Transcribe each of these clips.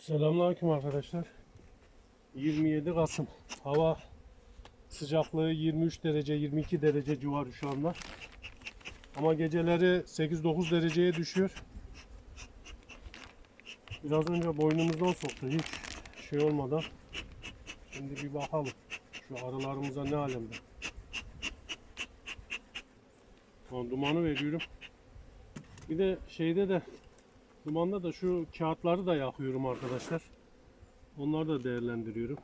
Selamünaleyküm arkadaşlar. 27 Kasım. Hava sıcaklığı 23 derece 22 derece civarı şu anda. Ama geceleri 8-9 dereceye düşüyor. Biraz önce boynumuzdan soktu hiç şey olmadan. Şimdi bir bakalım. Şu arılarımıza ne alemde. Dumanı veriyorum. Bir de şeyde de Dumanda da şu kağıtları da yakıyorum arkadaşlar. Onları da değerlendiriyorum.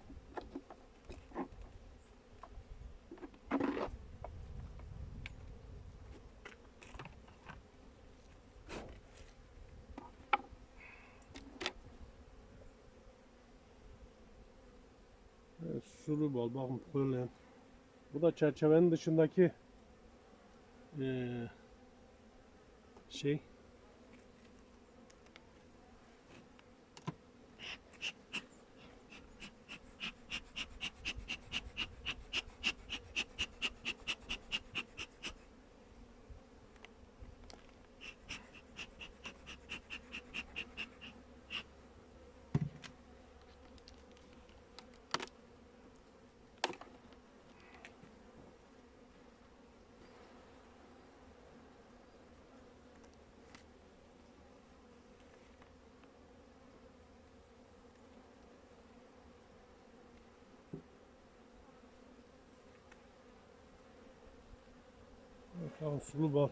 Sulu bal bakın böyle. Bu da çerçevenin dışındaki eee, şey Tamam sulu bal.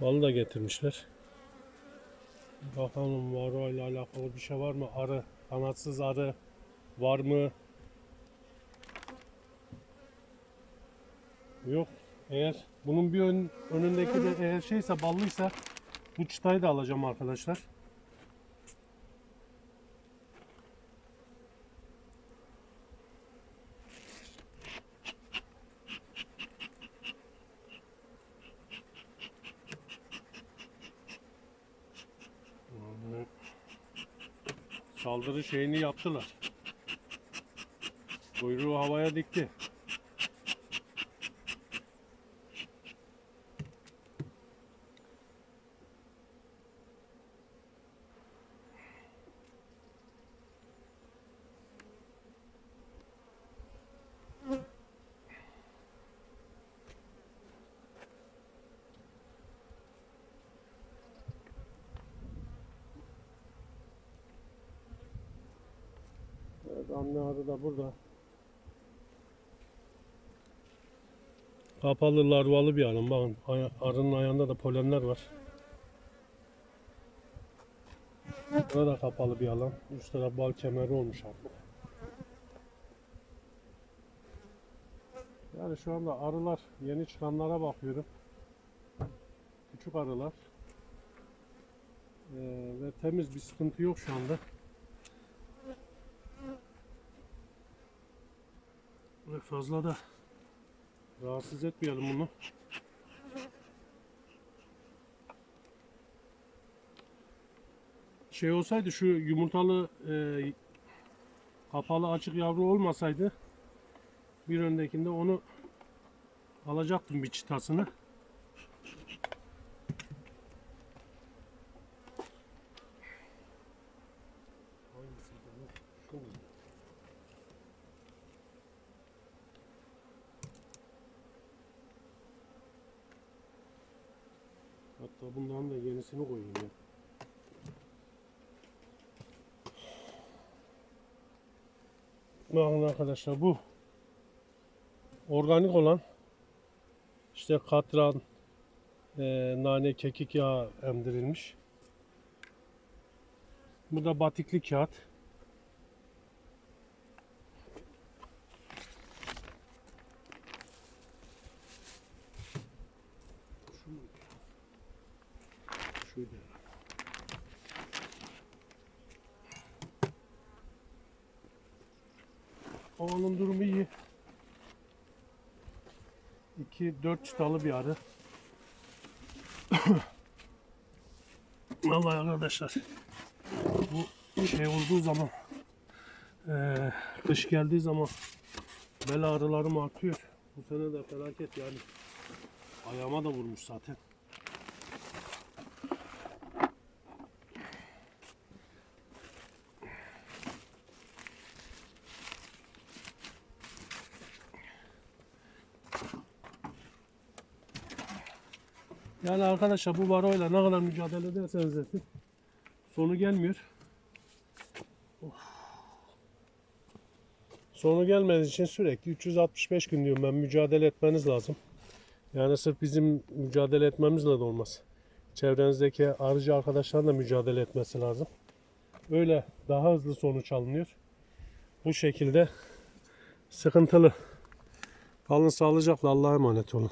Balı da getirmişler. Bakalım var ile alakalı bir şey var mı? Arı, kanatsız arı var mı? Yok. Eğer bunun bir ön- önündeki de eğer şeyse ballıysa bu çıtayı da alacağım arkadaşlar. Vallahi Saldırı şeyini yaptılar. Kuyruğu havaya dikti. Anne arı da burada. Kapalı larvalı bir alan. Bakın arının ayağında da polenler var. Burada da kapalı bir alan. Üst taraf bal kemeri olmuş artık. Yani şu anda arılar yeni çıkanlara bakıyorum. Küçük arılar. Ee, ve temiz bir sıkıntı yok şu anda. Ve fazla da rahatsız etmeyelim bunu. Şey olsaydı şu yumurtalı e, kapalı açık yavru olmasaydı bir öndekinde onu alacaktım bir çıtasını. Hangisiydi bu? Şu mu? Hatta bundan da yenisini koyayım ya. Bakın arkadaşlar bu organik olan işte katran, e, nane, kekik yağı emdirilmiş. Bu da batikli kağıt. Herhalde. Havanın durumu iyi. 2-4 çıtalı bir arı. Vallahi arkadaşlar bu şey olduğu zaman eee kış geldiği zaman bel ağrılarım artıyor. Bu sene de felaket yani. Ayağıma da vurmuş zaten. Yani arkadaşlar bu varoyla ne kadar mücadele ederseniz edin sonu gelmiyor. Sonu gelmediği için sürekli 365 gün diyorum ben mücadele etmeniz lazım. Yani sırf bizim mücadele etmemizle de olmaz. Çevrenizdeki arıcı arkadaşların da mücadele etmesi lazım. Öyle daha hızlı sonuç alınıyor. Bu şekilde sıkıntılı. Kalın sağlıcakla Allah'a emanet olun.